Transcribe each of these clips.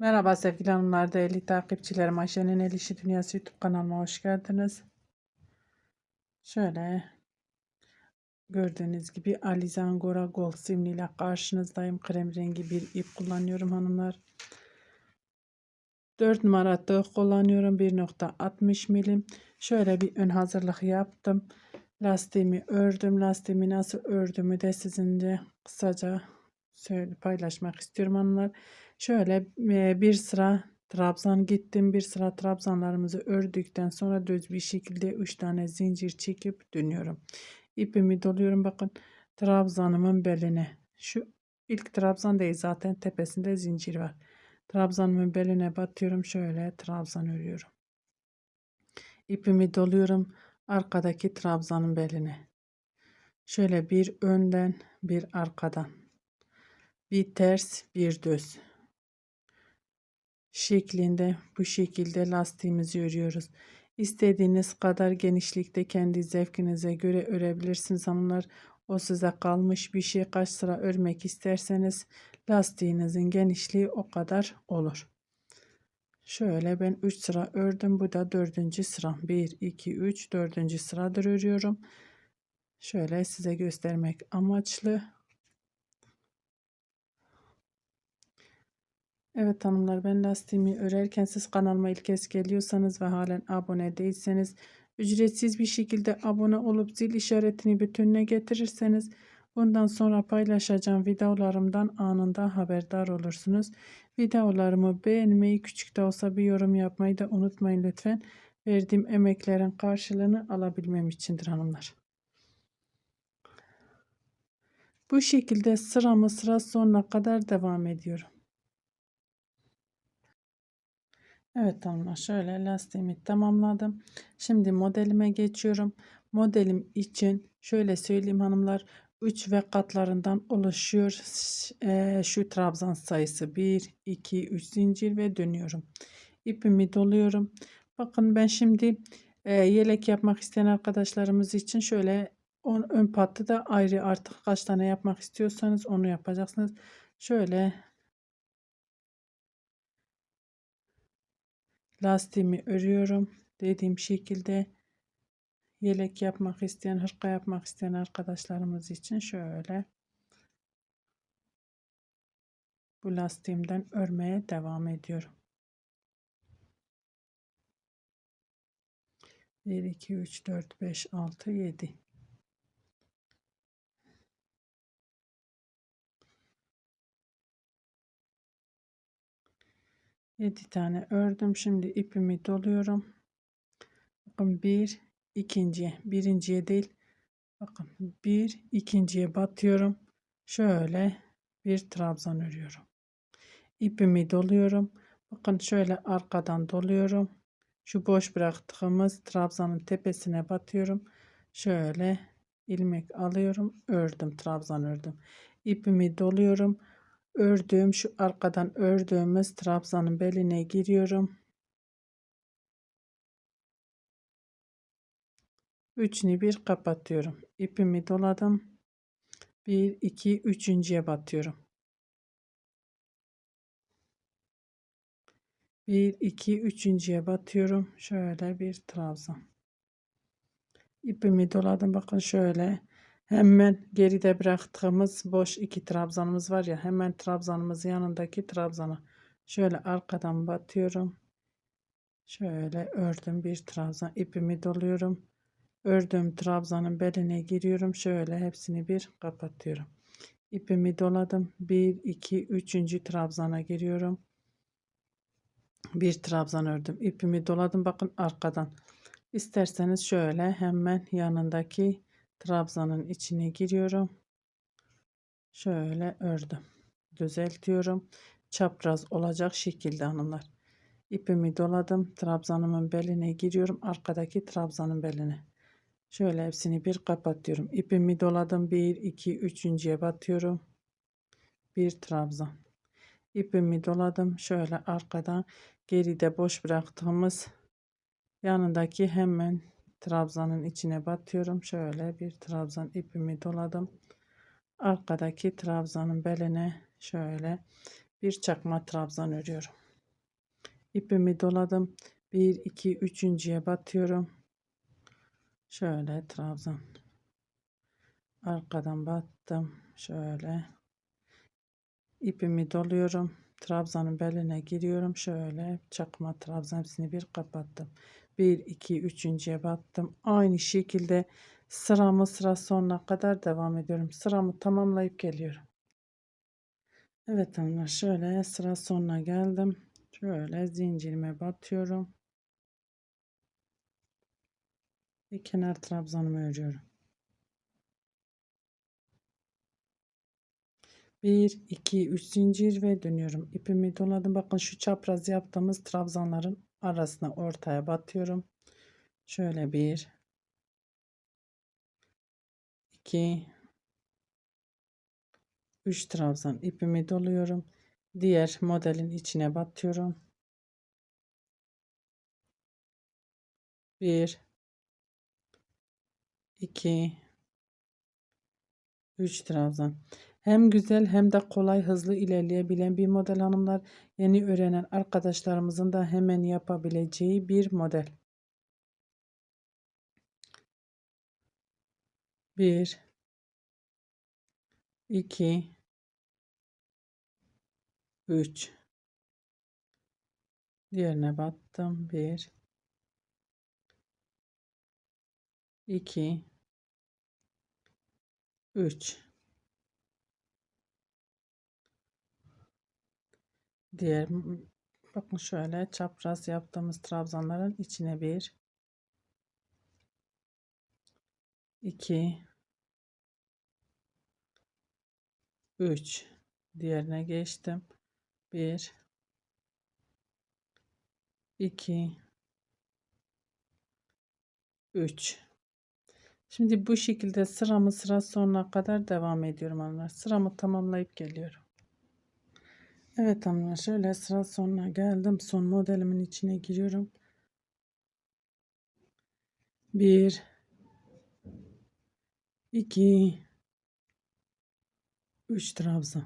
Merhaba sevgili hanımlar, değerli takipçilerim. Ayşe'nin El İşi Dünyası YouTube kanalıma hoş geldiniz. Şöyle gördüğünüz gibi Alizangora Gold simliyle karşınızdayım. Krem rengi bir ip kullanıyorum hanımlar. 4 numara tığ kullanıyorum. 1.60 milim. Şöyle bir ön hazırlık yaptım. Lastiğimi ördüm. Lastiğimi nasıl ördüğümü de sizinle kısaca söyle paylaşmak istiyorum hanımlar. Şöyle e, bir sıra trabzan gittim. Bir sıra trabzanlarımızı ördükten sonra düz bir şekilde 3 tane zincir çekip dönüyorum. İpimi doluyorum bakın trabzanımın beline. Şu ilk trabzan değil zaten tepesinde zincir var. Trabzanımın beline batıyorum şöyle trabzan örüyorum. İpimi doluyorum arkadaki trabzanın beline. Şöyle bir önden bir arkadan. Bir ters bir düz şeklinde bu şekilde lastiğimizi örüyoruz. İstediğiniz kadar genişlikte kendi zevkinize göre örebilirsiniz hanımlar. O size kalmış bir şey kaç sıra örmek isterseniz lastiğinizin genişliği o kadar olur. Şöyle ben 3 sıra ördüm. Bu da 4. sıra. 1, 2, 3, 4. sıradır örüyorum. Şöyle size göstermek amaçlı. Evet hanımlar ben lastiğimi örerken siz kanalıma ilk kez geliyorsanız ve halen abone değilseniz ücretsiz bir şekilde abone olup zil işaretini bütününe getirirseniz bundan sonra paylaşacağım videolarımdan anında haberdar olursunuz. Videolarımı beğenmeyi küçük de olsa bir yorum yapmayı da unutmayın lütfen. Verdiğim emeklerin karşılığını alabilmem içindir hanımlar. Bu şekilde sıramı sıra sonuna kadar devam ediyorum. Evet tamam şöyle lastiğimi tamamladım. Şimdi modelime geçiyorum. Modelim için şöyle söyleyeyim hanımlar 3 ve katlarından oluşuyor. E, şu trabzan sayısı 1, 2, 3 zincir ve dönüyorum. İpimi doluyorum. Bakın ben şimdi e, yelek yapmak isteyen arkadaşlarımız için şöyle on, ön patı da ayrı artık kaç tane yapmak istiyorsanız onu yapacaksınız. Şöyle lastiğimi örüyorum. Dediğim şekilde yelek yapmak isteyen, hırka yapmak isteyen arkadaşlarımız için şöyle bu lastiğimden örmeye devam ediyorum. 1 2 3 4 5 6 7 7 tane ördüm. Şimdi ipimi doluyorum. Bakın bir ikinciye birinciye değil bakın bir ikinciye batıyorum. Şöyle bir trabzan örüyorum. İpimi doluyorum. Bakın şöyle arkadan doluyorum. Şu boş bıraktığımız trabzanın tepesine batıyorum. Şöyle ilmek alıyorum. Ördüm trabzan ördüm. İpimi doluyorum ördüğüm şu arkadan ördüğümüz trabzanın beline giriyorum. Üçünü bir kapatıyorum. İpimi doladım. Bir, iki, üçüncüye batıyorum. Bir, iki, üçüncüye batıyorum. Şöyle bir trabzan. İpimi doladım. Bakın şöyle Hemen geride bıraktığımız boş iki trabzanımız var ya hemen trabzanımız yanındaki trabzana şöyle arkadan batıyorum. Şöyle ördüm bir trabzan ipimi doluyorum. Ördüğüm trabzanın beline giriyorum. Şöyle hepsini bir kapatıyorum. İpimi doladım. 1 2 3. trabzana giriyorum. Bir trabzan ördüm. İpimi doladım. Bakın arkadan. İsterseniz şöyle hemen yanındaki trabzanın içine giriyorum. Şöyle ördüm. Düzeltiyorum. Çapraz olacak şekilde hanımlar. İpimi doladım. Trabzanımın beline giriyorum. Arkadaki trabzanın beline. Şöyle hepsini bir kapatıyorum. İpimi doladım. 1, 2, 3.ye batıyorum. Bir trabzan. İpimi doladım. Şöyle arkadan geride boş bıraktığımız yanındaki hemen trabzanın içine batıyorum. Şöyle bir trabzan ipimi doladım. Arkadaki trabzanın beline şöyle bir çakma trabzan örüyorum. ipimi doladım 1 2 üçüncüye batıyorum şöyle trabzan arkadan battım şöyle ipimi doluyorum trabzanın beline giriyorum şöyle çakma trabzan hepsini bir kapattım 1 2 üçüncüye battım. Aynı şekilde sıramı sıra sonuna kadar devam ediyorum. Sıramı tamamlayıp geliyorum. Evet hanımlar şöyle sıra sonuna geldim. Şöyle zincirime batıyorum. Ve kenar trabzanımı örüyorum. 1 2 3 zincir ve dönüyorum. İpimi doladım. Bakın şu çapraz yaptığımız trabzanların arasına ortaya batıyorum. Şöyle 1 2 3 trabzan ipimi doluyorum. Diğer modelin içine batıyorum. 1 2 3 trabzan hem güzel hem de kolay hızlı ilerleyebilen bir model hanımlar. Yeni öğrenen arkadaşlarımızın da hemen yapabileceği bir model. 1 2 3 Diğerine battım. 1 2 3 Diğer bakın şöyle çapraz yaptığımız trabzanların içine bir 2 3 diğerine geçtim 1 2 3 Şimdi bu şekilde sıramı sıra sonuna kadar devam ediyorum hanımlar. Sıramı tamamlayıp geliyorum. Evet hanımlar şöyle sıra sonuna geldim. Son modelimin içine giriyorum. 1 2 3 trabzan.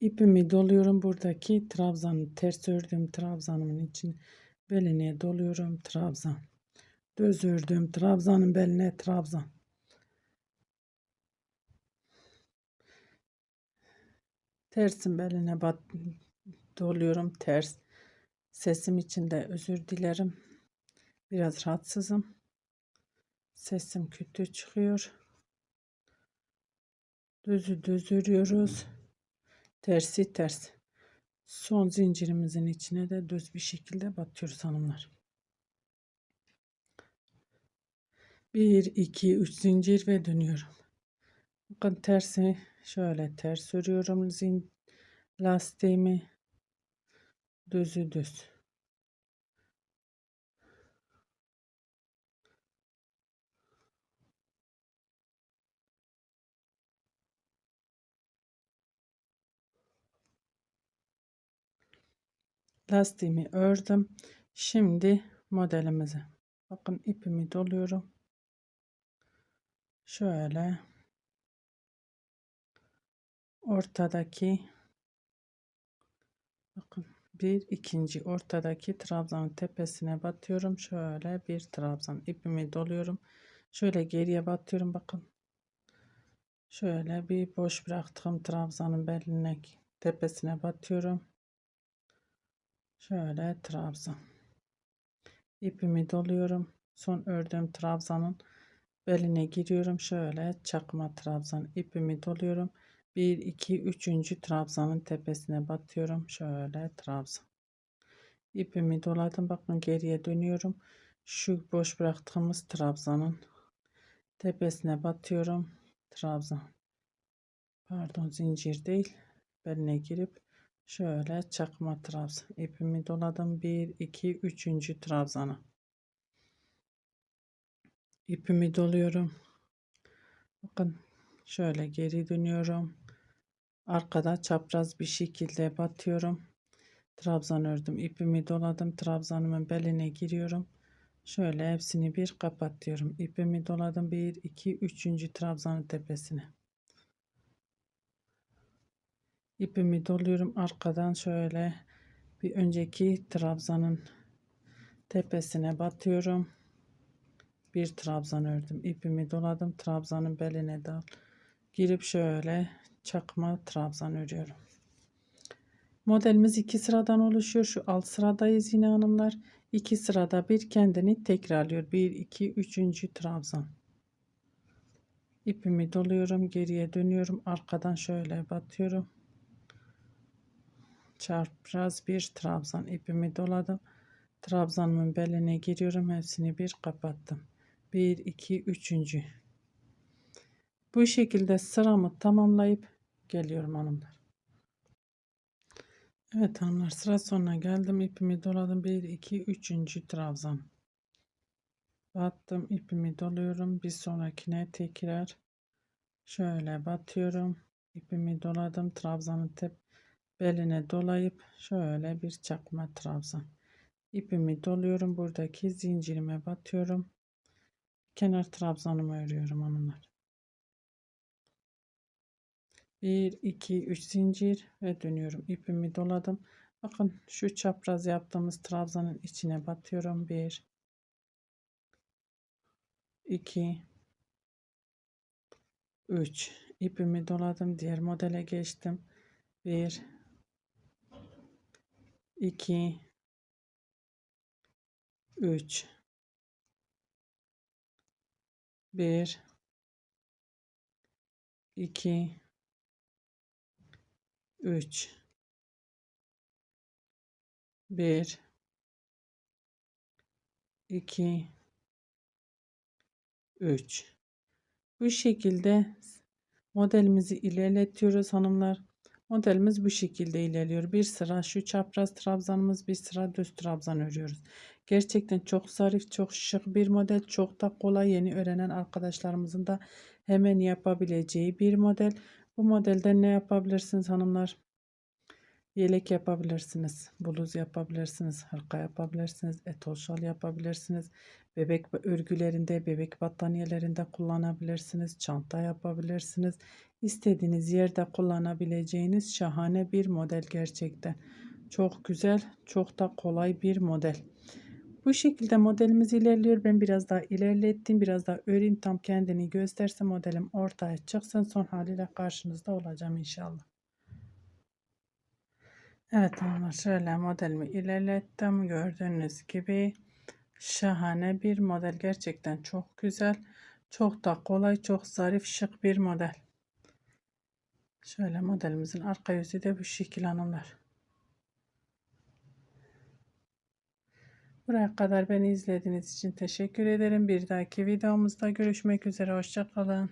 İpimi doluyorum. Buradaki trabzanı ters ördüğüm trabzanımın için beline doluyorum. Trabzan. Düz ördüğüm trabzanın beline trabzan. Tersin beline bat doluyorum ters. Sesim için de özür dilerim. Biraz rahatsızım. Sesim kötü çıkıyor. Düzü düz örüyoruz. Tersi ters. Son zincirimizin içine de düz bir şekilde batıyoruz hanımlar. 1 2 3 zincir ve dönüyorum. Bakın tersi şöyle ters örüyorum zin lastiğimi düzü düz. Lastiğimi ördüm. Şimdi modelimize. Bakın ipimi doluyorum. Şöyle ortadaki bakın bir ikinci ortadaki trabzanın tepesine batıyorum. Şöyle bir trabzan ipimi doluyorum. Şöyle geriye batıyorum bakın. Şöyle bir boş bıraktığım trabzanın beline tepesine batıyorum. Şöyle trabzan ipimi doluyorum. Son ördüğüm trabzanın beline giriyorum. Şöyle çakma trabzan ipimi doluyorum 1 2 3. trabzanın tepesine batıyorum. Şöyle trabzan. İpimi doladım. Bakın geriye dönüyorum. Şu boş bıraktığımız trabzanın tepesine batıyorum. Trabzan. Pardon zincir değil. Beline girip şöyle çakma trabzan. İpimi doladım. 1 2 3. trabzana. İpimi doluyorum. Bakın şöyle geri dönüyorum arkada çapraz bir şekilde batıyorum trabzan ördüm ipimi doladım trabzanımın beline giriyorum şöyle hepsini bir kapatıyorum ipimi doladım 1 2 3. trabzanın tepesine ipimi doluyorum arkadan şöyle Bir önceki trabzanın tepesine batıyorum. Bir trabzan ördüm. İpimi doladım. Trabzanın beline dal. Girip şöyle çakma trabzan örüyorum. Modelimiz iki sıradan oluşuyor. Şu alt sıradayız yine hanımlar. İki sırada bir kendini tekrarlıyor. Bir, iki, üçüncü trabzan. İpimi doluyorum. Geriye dönüyorum. Arkadan şöyle batıyorum. Çapraz bir trabzan. ipimi doladım. Trabzanımın beline giriyorum. Hepsini bir kapattım. Bir, iki, üçüncü. Bu şekilde sıramı tamamlayıp geliyorum hanımlar. Evet hanımlar sıra sonuna geldim. İpimi doladım. 1 2 3. trabzan. Battım. ipimi doluyorum. Bir sonrakine tekrar şöyle batıyorum. İpimi doladım. Trabzanın tep beline dolayıp şöyle bir çakma trabzan. İpimi doluyorum. Buradaki zincirime batıyorum. Kenar trabzanımı örüyorum hanımlar. 1 2 3 zincir ve dönüyorum. İpimi doladım. Bakın şu çapraz yaptığımız trabzanın içine batıyorum. 1 2 3 ipimi doladım. Diğer modele geçtim. 1 2 3 1 2 3 1 2 3 Bu şekilde modelimizi ilerletiyoruz hanımlar. Modelimiz bu şekilde ilerliyor. Bir sıra şu çapraz trabzanımız, bir sıra düz trabzan örüyoruz. Gerçekten çok zarif, çok şık bir model. Çok da kolay yeni öğrenen arkadaşlarımızın da hemen yapabileceği bir model. Bu modelden ne yapabilirsiniz hanımlar? Yelek yapabilirsiniz, bluz yapabilirsiniz, hırka yapabilirsiniz, etol şal yapabilirsiniz. Bebek örgülerinde, bebek battaniyelerinde kullanabilirsiniz. Çanta yapabilirsiniz. İstediğiniz yerde kullanabileceğiniz şahane bir model gerçekten. Çok güzel, çok da kolay bir model. Bu şekilde modelimiz ilerliyor. Ben biraz daha ilerlettim. Biraz daha öreyim tam kendini gösterse modelim ortaya çıksın. Son haliyle karşınızda olacağım inşallah. Evet hanımlar şöyle modelimi ilerlettim. Gördüğünüz gibi şahane bir model. Gerçekten çok güzel. Çok da kolay, çok zarif, şık bir model. Şöyle modelimizin arka yüzü de bu şekil hanımlar. Buraya kadar beni izlediğiniz için teşekkür ederim. Bir dahaki videomuzda görüşmek üzere. Hoşçakalın.